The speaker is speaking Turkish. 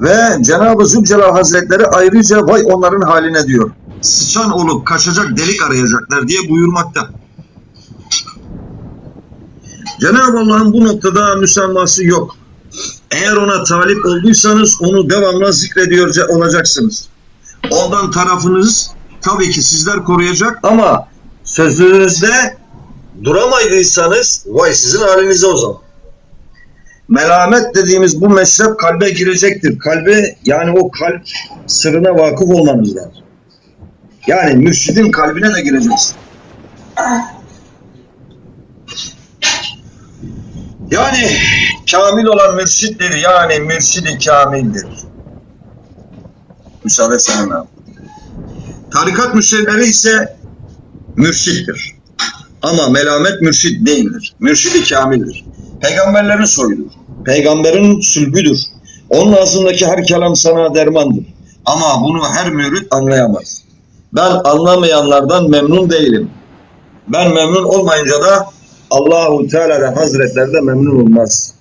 Ve Cenab-ı Zülcelal Hazretleri ayrıca vay onların haline diyor. Sıçan olup kaçacak delik arayacaklar diye buyurmakta. Cenab-ı Allah'ın bu noktada müsamması yok. Eğer ona talip olduysanız onu devamlı zikrediyor olacaksınız. Ondan tarafınız tabii ki sizler koruyacak ama sözünüzde duramadıysanız vay sizin halinize o zaman. Melamet dediğimiz bu meşrep kalbe girecektir. Kalbe yani o kalp sırrına vakıf olmanız lazım. Yani mürşidin kalbine de gireceksin. Yani kamil olan mürşittir. Yani mürşidi kamildir. Müsaade abi. Tarikat müşterileri ise mürşittir. Ama melamet mürşit değildir. Mürşidi kamildir. Peygamberlerin soyudur. Peygamberin sülbüdür. Onun ağzındaki her kelam sana dermandır. Ama bunu her mürit anlayamaz. Ben anlamayanlardan memnun değilim. Ben memnun olmayınca da Allahu Teala Hazretleri de memnun olmaz.